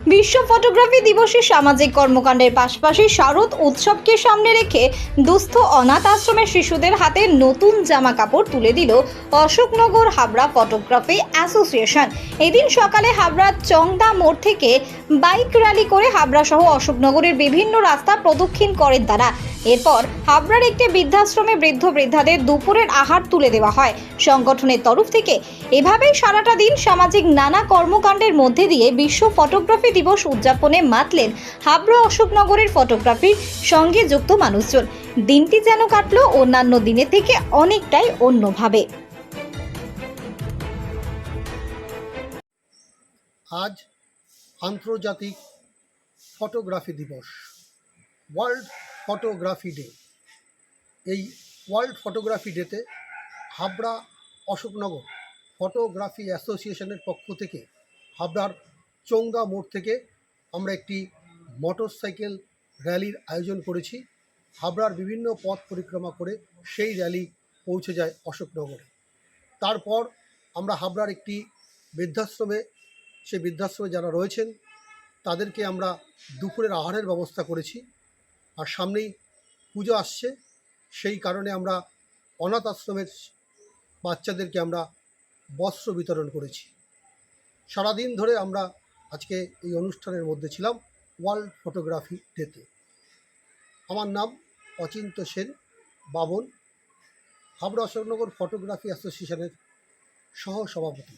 বিশ্ব ফটোগ্রাফি দিবসে সামাজিক কর্মকাণ্ডের পাশাপাশি শারদ উৎসবকে সামনে রেখে দুস্থ অনাথ আশ্রমের শিশুদের হাতে নতুন জামা কাপড় তুলে দিল অশোকনগর হাবড়া ফটোগ্রাফি অ্যাসোসিয়েশন। এদিন সকালে হাবড়ার চংদা মোড় থেকে বাইক র্যালি করে হাবড়া সহ অশোকনগরের বিভিন্ন রাস্তা প্রদক্ষিণ করেন তারা। এরপর হাবড়ার একটি বৃদ্ধাশ্রমে বৃদ্ধ বৃদ্ধাদের দুপুরের আহার তুলে দেওয়া হয়। সংগঠনের তরফ থেকে এভাবেই সারাটা দিন সামাজিক নানা কর্মকাণ্ডের মধ্যে দিয়ে বিশ্ব ফটোগ্রাফি দিবস উদযাপনে মাতলেন হাবড়া অশোকনগরের ফটোগ্রাফির সঙ্গে যুক্ত মানুষজন। দিনটি যেন কাটলো অন্যান্য দিনের থেকে অনেকটাই অন্যভাবে। আজ আন্তর্জাতিক ফটোগ্রাফি দিবস ওয়ার্ল্ড ফটোগ্রাফি ডে এই ওয়ার্ল্ড ফটোগ্রাফি ডেতে হাবড়া অশোকনগর ফটোগ্রাফি অ্যাসোসিয়েশনের পক্ষ থেকে হাবড়ার চোঙ্গা মোড় থেকে আমরা একটি মোটরসাইকেল র্যালির আয়োজন করেছি। হাবড়ার বিভিন্ন পথ পরিক্রমা করে সেই র্যালি পৌঁছে যায় অশোকনগরে। তারপর আমরা হাবড়ার একটি বৃদ্ধাশ্রমে সেই বৃদ্ধাশ্রমে যারা রয়েছেন, তাদেরকে আমরা দুপুরের আহারের ব্যবস্থা করেছি। আর সামনেই পুজো আসছে। সেই কারণে আমরা অনাথ আশ্রমের বাচ্চাদেরকে আমরা বস্ত্র বিতরণ করেছি। সারাদিন ধরে আমরা আজকে এই অনুষ্ঠানের মধ্যে ছিলাম ওয়ার্ল্ড ফটোগ্রাফি ডেতে। আমার নাম অচিন্ত সেন বাবন, হাবড়া অশোকনগর ফটোগ্রাফি অ্যাসোসিয়েশনের সহ সভাপতি